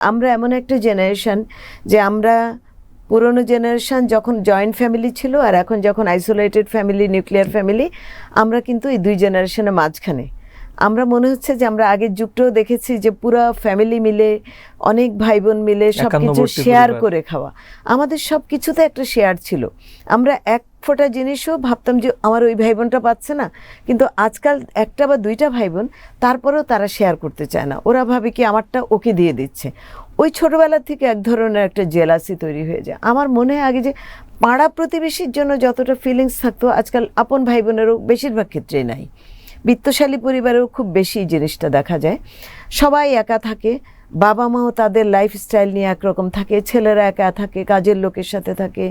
আমরা এমন একটা জেনারেশান যে আমরা পুরনো জেনারেশান যখন জয়েন্ট ফ্যামিলি ছিল আর এখন যখন আইসোলেটেড ফ্যামিলি নিউক্লিয়ার ফ্যামিলি আমরা কিন্তু এই দুই জেনারেশনের মাঝখানে। আমরা মনে হচ্ছে যে আমরা আগের যুগটাও দেখেছি যে পুরো ফ্যামিলি মিলে অনেক ভাই বোন মিলে সব কিছু শেয়ার করে খাওয়া। আমাদের সব কিছুতে একটা শেয়ার ছিল। আমরা এক ফোঁটা জিনিসও ভাবতাম যে আমার ওই ভাই বোনটা পাচ্ছে না। কিন্তু আজকাল একটা বা দুইটা ভাই বোন তারপরেও তারা শেয়ার করতে চায় না। ওরা ভাবে কি আমারটা ওকে দিয়ে দিচ্ছে। ওই ছোটবেলা থেকে এক ধরনের একটা জেলাসি তৈরি হয়ে যায়। আমার মনে হয় আগে যে পাড়া প্রতিবেশীর জন্য যতটা ফিলিংস থাকতো আজকাল আপন ভাই বোনেরও বেশিরভাগ ক্ষেত্রেই নাই। বিত্তশালী পরিবারেও খুব বেশি জিনিসটা দেখা যায়। সবাই একা থাকে বাবা মাও তাদের লাইফস্টাইল নিয়ে একরকম থাকে, ছেলেরা একা থাকে, কাজের লোকের সাথে থাকে,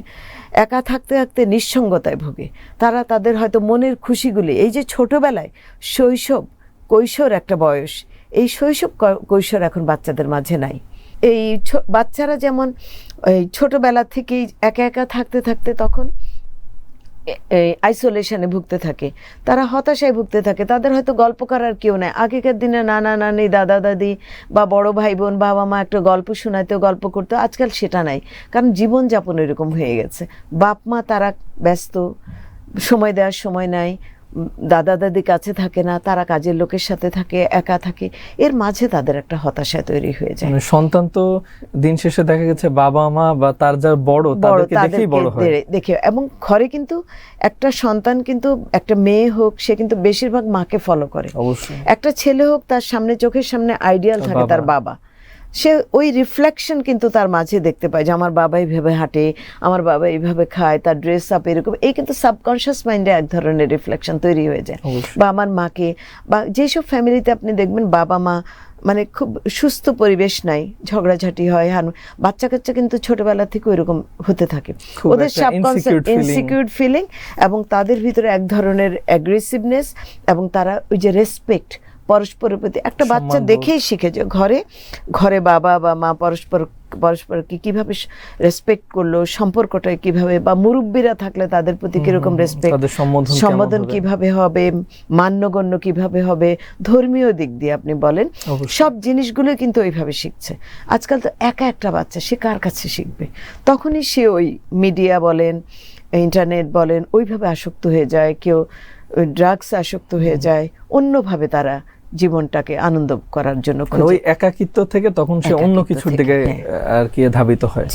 একা থাকতে থাকতে নিঃসঙ্গতায় ভোগে। তারা তাদের হয়তো মনের খুশিগুলি, এই যে ছোটোবেলায় শৈশব, কৈশোর একটা বয়স, এই শৈশব কৈশোর এখন বাচ্চাদের মাঝে নাই। এই বাচ্চারা যেমন, এই ছোটবেলা থেকেই একা একা থাকতে থাকতে তখন আইসোলেশনে ভুগতে থাকে। তারা হতাশায় ভুগতে থাকে। তাদের হয়তো গল্প করার কেউ নেই। আগেকার দিনে নানা নানি, দাদা, দাদি বা বড় ভাই বোন, বাবা মা একটা গল্প শোনাইতো, গল্প করতো। আজকাল সেটা নাই। কারণ জীবনযাপন এরকম হয়ে গেছে। বাপ, মা তারা ব্যস্ত। সময় দেওয়ার সময় নাই। দাদা দাদি কাছে থাকে না তারা কাজের লোকের সাথে থাকে একা থাকে এর মাঝে তাদের একটা হতাশা তৈরি হয়ে যায়। মানে সন্তান তো দিন শেষে দেখা গেছে বাবা মা বা তার যার বড় বড় তাদেরকে দেখেই বড় হয়। দেখে এবং ঘরে কিন্তু একটা সন্তান কিন্তু একটা মেয়ে হোক সে কিন্তু বেশিরভাগ মাকে ফলো করে। অবশ্যই। একটা ছেলে হোক তার সামনে চোখের সামনে আইডিয়াল থাকে তার বাবা। সে ওই রিফ্লেকশন কিন্তু তার মাঝে দেখতে পায় যে আমার বাবা এইভাবে হাঁটে আমার বাবা এইভাবে খায় তার ড্রেস আপ এরকম। এই কিন্তু সাবকনশিয়াস মাইন্ডে এক ধরনের রিফ্লেকশন তৈরি হয়ে যায়। বা আমার মাকে বা যেসব ফ্যামিলিতে আপনি দেখবেন বাবা মা মানে খুব সুস্থ পরিবেশ নাই ঝগড়াঝাটি হয় হান বাচ্চা কাচ্চা কিন্তু ছোটবেলা থেকে ওইরকম হতে থাকে। ওদের সাবকনসিয়াস ইনসিকিউর ফিলিং এবং তাদের ভিতরে এক ধরনের অ্যাগ্রেসিভনেস এবং তারা ওই যে রেসপেক্ট পরস্পরের প্রতি একটা বাচ্চা দেখেই শিখে যে ঘরে ঘরে বাবা বা মা পরস্পর পরস্পরকে কীভাবে রেসপেক্ট করল সম্পর্কটা কীভাবে বা মুরব্বীরা থাকলে তাদের প্রতি কীরকম রেসপেক্ট সম্বোধন? কীভাবে হবে মান্যগণ্য কীভাবে হবে ধর্মীয় দিক দিয়ে আপনি বলেন। সব জিনিসগুলো কিন্তু ওইভাবে শিখছে। আজকাল তো একা একটা বাচ্চা সে কার কাছে শিখবে? তখনই সে ওই মিডিয়া বলেন ইন্টারনেট বলেন ওইভাবে আসক্ত হয়ে যায় কেউ ড্রাগস আসক্ত হয়ে যায় অন্যভাবে তারা জীবনটাকে আনন্দ করার জন্য মানে ওই একাকিত্ব থেকে তখন সে অন্য কিছুর দিকে হ্যাঁ। আর কি ধাবিত হয়।